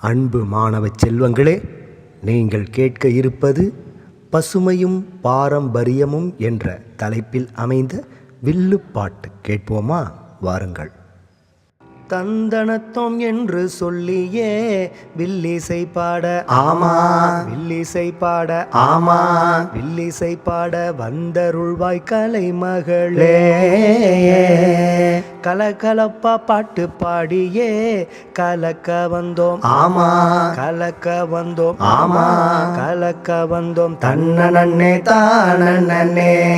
அன்பு மாணவ செல்வங்களே நீங்கள் கேட்க இருப்பது பசுமையும் பாரம்பரியமும் என்ற தலைப்பில் அமைந்த வில்லுப்பாட்டு கேட்போமா? வாருங்கள். தந்தனத்தோம் என்று சொல்லியே வில்லிசை பாட ஆமா. வில்லிசை பாட ஆமா. வில்லிசை பாட வந்தருள்வாய் கலை மகளே கலகலப்பா பாட்டு பாடியே. கலக்க வந்தோம். ஆமா. கலக்க வந்தோம். ஆமா. கலக்க வந்தோம். தன்னனே தானே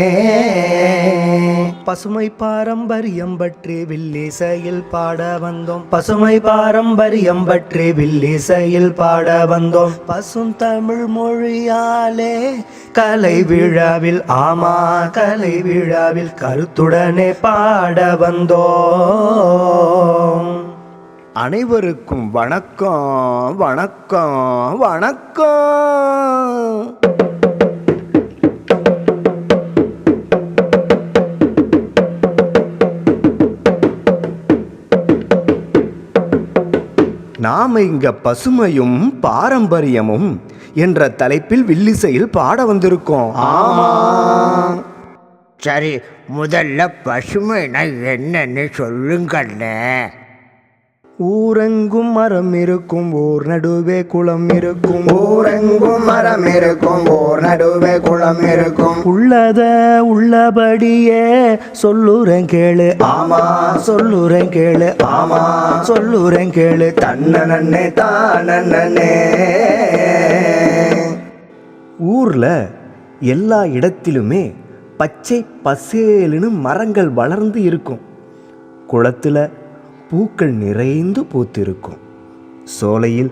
பசுமை பாரம்பரியம் பற்றி வில்லிசையில் பாட வந்தோம். பசுமை பாரம்பரியம் பற்றி வில்லிசையில் பாட வந்தோம். பசும் தமிழ் மொழியாலே கலை விழாவில் ஆமா கலை விழாவில் கருத்துடனே பாட வந்தோம். அனைவருக்கும் வணக்கம் வணக்கம் வணக்கம். நாம் இங்க பசுமையும் பாரம்பரியமும் என்ற தலைப்பில் வில்லிசையில் பாட வந்திருக்கோம். ஆமா. சரி முதல்ல பசுமைனா என்னன்னு சொல்லுங்கண்ணே. ஊரெங்கும் மரம் இருக்கும் ஊர் நடுவே குளம் இருக்கும். ஊரெங்கும் மரம் இருக்கும் ஓர் நடுவே குளம் இருக்கும். உள்ளத உள்ளபடியே சொல்லுறேன் கேளு. ஆமா. சொல்லுறேன் கேளு. ஆமா. சொல்லுறேன் கேளு. தன்னனே. தானே ஊர்ல எல்லா இடத்திலுமே பச்சை பசேலுன்னு மரங்கள் வளர்ந்து இருக்கும். குளத்துல பூக்கள் நிறைந்து பூத்திருக்கும். சோலையில்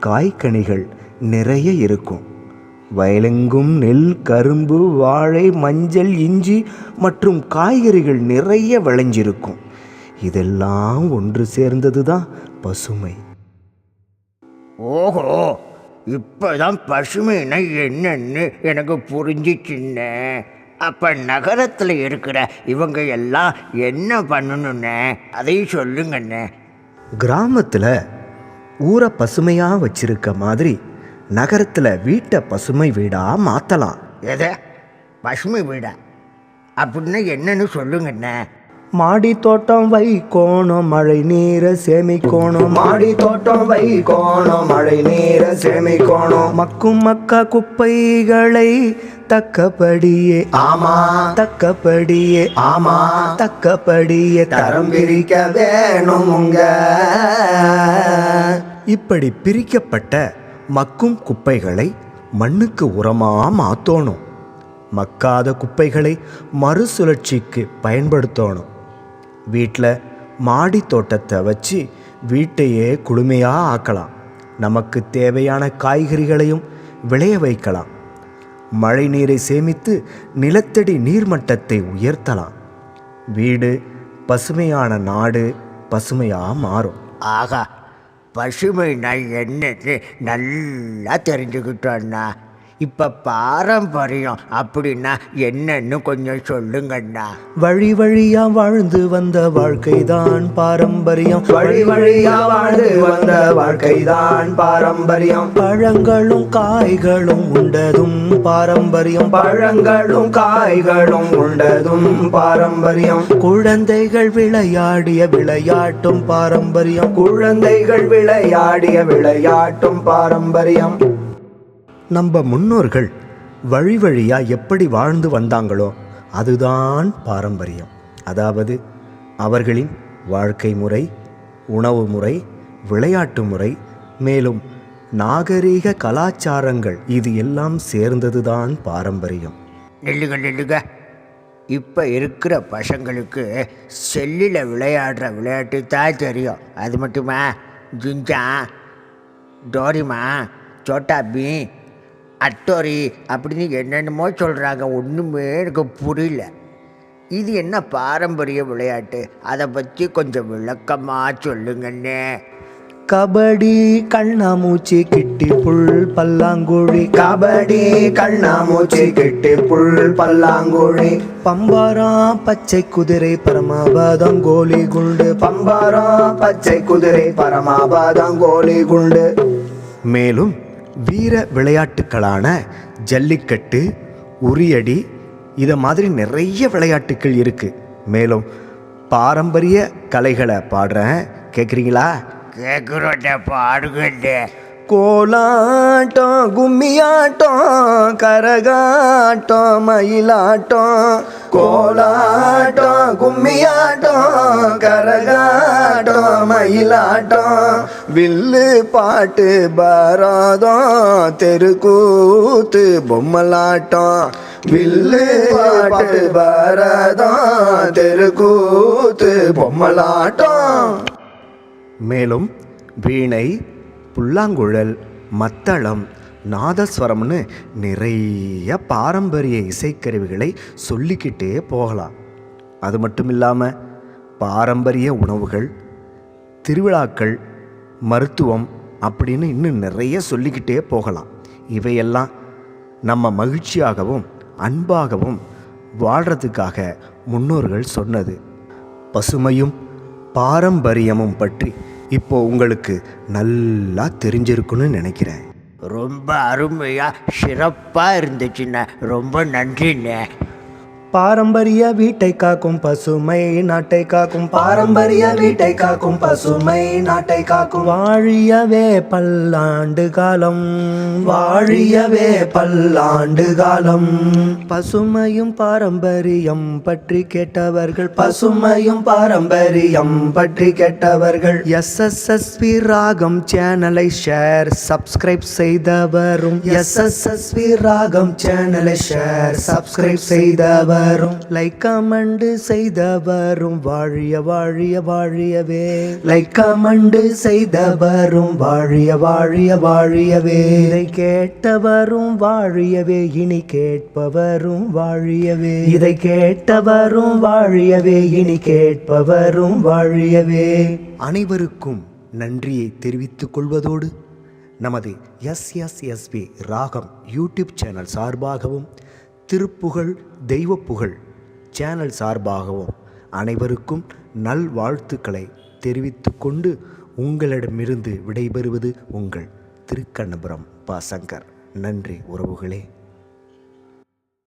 காய்கனிகள் நிறைய இருக்கும். வயலெங்கும் நெல் கரும்பு வாழை மஞ்சள் இஞ்சி மற்றும் காய்கறிகள் நிறைய விளைஞ்சிருக்கும். இதெல்லாம் ஒன்று சேர்ந்தது தான் பசுமை. ஓஹோ இப்பதான் பசுமைனா என்னன்னு எனக்கு புரிஞ்சிச்சுன்னே. அப்ப நகரத்துல இருக்கிற இவங்க எல்லாம் என்ன பண்ணணும்னு? அதையும் சொல்லுங்கண்ணே. கிராமத்தில் ஊரை பசுமையாக வச்சிருக்க மாதிரி நகரத்தில் வீட்டை பசுமை வீடாக மாற்றலாம் எதை? பசுமை வீடா? அப்படின்னா என்னன்னு சொல்லுங்கண்ணே. மாடி தோட்டம் வைக்கோணும் மழை நீரை சேமிக்கணும். மாடி தோட்டம் வைக்கோணும் மழை நீரை சேமிக்கோணும். மக்கும் மக்கா குப்பைகளை தக்கபடியே. ஆமா. தக்கபடியே. ஆமா. தக்கபடியே. தரம் பிரிக்க வேணுமுங்க இப்படி பிரிக்கப்பட்ட மக்கும் குப்பைகளை மண்ணுக்கு உரமா மாத்தணும். மக்காத குப்பைகளை மறுசுழற்சிக்கு பயன்படுத்தணும். வீட்டில் மாடி தோட்டத்தை வச்சு வீட்டையே குளுமையாக ஆக்கலாம். நமக்கு தேவையான காய்கறிகளையும் விளைய வைக்கலாம். மழை நீரை சேமித்து நிலத்தடி நீர்மட்டத்தை உயர்த்தலாம். வீடு பசுமையான நாடு பசுமையாக மாறும். ஆகா பசுமைனா என்னன்னு நல்லா தெரிஞ்சுக்கிட்டோன்னா இப்போ பாரம்பரியம் அப்படின்னா என்னன்னு கொஞ்சம் சொல்லுங்கண்ணா. வழி வழியா வாழ்ந்து வந்த வாழ்க்கைதான் பாரம்பரியம். வழி வழியா வாழ்ந்து வந்த வாழ்க்கைதான் பாரம்பரியம். பழங்களும் காய்களும் உண்டதும் பாரம்பரியம். பழங்களும் காய்களும் உண்டதும் பாரம்பரியம். குழந்தைகள் விளையாடிய விளையாட்டும் பாரம்பரியம். குழந்தைகள் விளையாடிய விளையாட்டும் பாரம்பரியம். நம்ம முன்னோர்கள் வழி வழியாக எப்படி வாழ்ந்து வந்தாங்களோ அதுதான் பாரம்பரியம். அதாவது அவர்களின் வாழ்க்கை முறை உணவு முறை விளையாட்டு முறை மேலும் நாகரீக கலாச்சாரங்கள் இது எல்லாம் சேர்ந்ததுதான் பாரம்பரியம். நில்லுங்க நில்லுங்க. இப்போ இருக்கிற பசங்களுக்கு செல்லில் விளையாடுற விளையாட்டு தான் தெரியும். அது மட்டுமா? ஜிஞ்சா டோரிமா சோட்டா பீம் அட்டோரி அப்படின்னு என்னென்னமோ சொல்கிறாங்க ஒன்றுமே எனக்கு புரியல. இது என்ன பாரம்பரிய விளையாட்டு? அதை பற்றி கொஞ்சம் விளக்கமாக சொல்லுங்கண்ணே. கபடி கண்ணாமூச்சி கிட்டி புல் பல்லாங்குழி. கபடி கண்ணாமூச்சி கிட்டி புல் பல்லாங்குழி. பம்பாரம் பச்சை குதிரை பரமபதம் கோலி குண்டு. பம்பாரம் பச்சை குதிரை பரமாபாதம் கோலி குண்டு. மேலும் வீர விளையாட்டுக்களான ஜல்லிக்கட்டு உரியடி இதை மாதிரி நிறைய விளையாட்டுக்கள் இருக்கு. மேலும் பாரம்பரிய கலைகளை பாடுறேன். கேட்குறீங்களா கேட்குறோட்ட பாடுகட்டு கோலாட்டம் கும்மியாட்டம் கரகாட்டம் மயிலாட்டம். கோலாட்டம் கும்மியாட்டம் கரகாட்டம் மயிலாட்டம் வில்லு பாட்டு பரதம் தெருக்கூத்து பொம்மலாட்டம். வில்லு பாட்டு பரதம் தெருக்கூத்து பொம்மலாட்டம். மேலும் வீணை புல்லாங்குழல் மத்தளம் நாதஸ்வரம்னு நிறைய பாரம்பரிய இசைக்கருவிகளை சொல்லிக்கிட்டே போகலாம். அது மட்டும் இல்லாமல் பாரம்பரிய உணவுகள் திருவிழாக்கள் மருத்துவம் அப்படின்னு இன்னும் நிறைய சொல்லிக்கிட்டே போகலாம். இவையெல்லாம் நம்ம மகிழ்ச்சியாகவும் அன்பாகவும் வாழ்கிறதுக்காக முன்னோர்கள் சொன்னது. பசுமையும் பாரம்பரியமும் பற்றி இப்போ உங்களுக்கு நல்லா தெரிஞ்சிருக்குன்னு நினைக்கிறேன். ரொம்ப அருமையாக சிறப்பாக இருந்துச்சுண்ணே. ரொம்ப நன்றிண்ணே. பாரம்பரிய வீட்டை காக்கும் பசுமை நாட்டை காக்கும் பாரம்பரிய வீட்டை காக்கும் பசுமை நாட்டை காக்கும் வாழியவே பல்லாண்டு காலம். வாழியவே பல்லாண்டு காலம். பசுமையும் பாரம்பரியம் பற்றி கேட்டவர்கள் பசுமையும் பாரம்பரியம் பற்றி கேட்டவர்கள். எஸ்எஸ்எஸ்வி ராகம் சேனலை ஷேர் சப்ஸ்கிரைப் செய்தவரும் எஸ்எஸ்எஸ்வி ராகம் சேனலை ஷேர் சப்ஸ்கிரைப் செய்தவரும் லைக் கமெண்ட் செய்தவரும் வாழிய வாழிய வாழியவே. லைக் கமெண்ட் செய்தவரும் வாழிய வாழிய வாழியவே. இதை கேட்டவரும் வாழியவே. இனி கேட்பவரும் வாழியவே. இதை கேட்டவரும் வாழியவே. இனி கேட்பவரும் வாழியவே. அனைவருக்கும் நன்றியை தெரிவித்துக் கொள்வதோடு நமது எஸ்பி ராகம் யூடியூப் சேனல் சார்பாகவும் திருப்புகழ் தெய்வப்புகழ் சேனல் சார்பாகவும் அனைவருக்கும் நல்வாழ்த்துக்களை தெரிவித்துக்கொண்டு உங்களிடமிருந்து விடைபெறுவது உங்கள் திருக்கண்ணபுரம் பா சங்கர். நன்றி உறவுகளே.